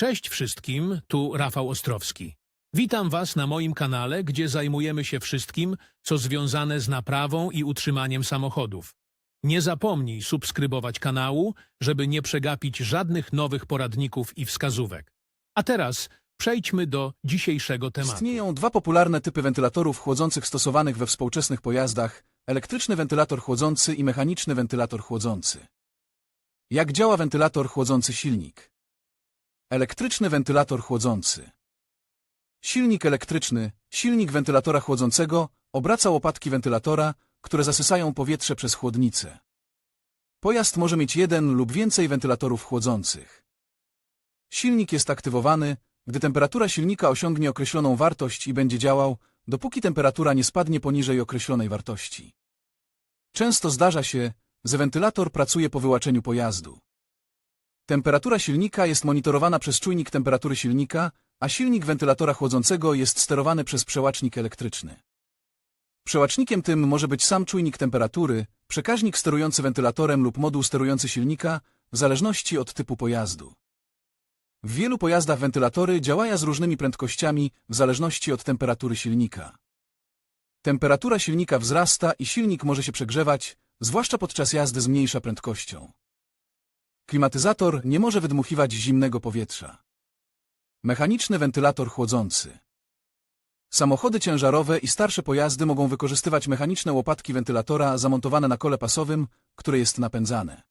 Cześć wszystkim, tu Rafał Ostrowski. Witam Was na moim kanale, gdzie zajmujemy się wszystkim, co związane z naprawą i utrzymaniem samochodów. Nie zapomnij subskrybować kanału, żeby nie przegapić żadnych nowych poradników i wskazówek. A teraz przejdźmy do dzisiejszego tematu. Istnieją dwa popularne typy wentylatorów chłodzących stosowanych we współczesnych pojazdach, elektryczny wentylator chłodzący i mechaniczny wentylator chłodzący. Jak działa wentylator chłodzący silnik? Elektryczny wentylator chłodzący. Silnik elektryczny, silnik wentylatora chłodzącego, obraca łopatki wentylatora, które zasysają powietrze przez chłodnicę. Pojazd może mieć jeden lub więcej wentylatorów chłodzących. Silnik jest aktywowany, gdy temperatura silnika osiągnie określoną wartość i będzie działał, dopóki temperatura nie spadnie poniżej określonej wartości. Często zdarza się, że wentylator pracuje po wyłaczeniu pojazdu. Temperatura silnika jest monitorowana przez czujnik temperatury silnika, a silnik wentylatora chłodzącego jest sterowany przez przełacznik elektryczny. Przełacznikiem tym może być sam czujnik temperatury, przekaźnik sterujący wentylatorem lub moduł sterujący silnika, w zależności od typu pojazdu. W wielu pojazdach wentylatory działają z różnymi prędkościami w zależności od temperatury silnika. Temperatura silnika wzrasta i silnik może się przegrzewać, zwłaszcza podczas jazdy z mniejsza prędkością. Klimatyzator nie może wydmuchiwać zimnego powietrza. Mechaniczny wentylator chłodzący. Samochody ciężarowe i starsze pojazdy mogą wykorzystywać mechaniczne łopatki wentylatora zamontowane na kole pasowym, które jest napędzane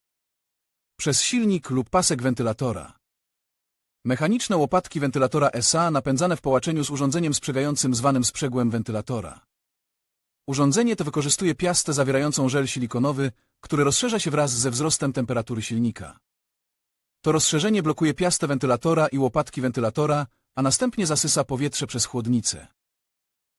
przez silnik lub pasek wentylatora. Mechaniczne łopatki wentylatora SA napędzane w połączeniu z urządzeniem sprzegającym zwanym sprzęgłem wentylatora. Urządzenie to wykorzystuje piastę zawierającą żel silikonowy, który rozszerza się wraz ze wzrostem temperatury silnika. To rozszerzenie blokuje piastę wentylatora i łopatki wentylatora, a następnie zasysa powietrze przez chłodnicę.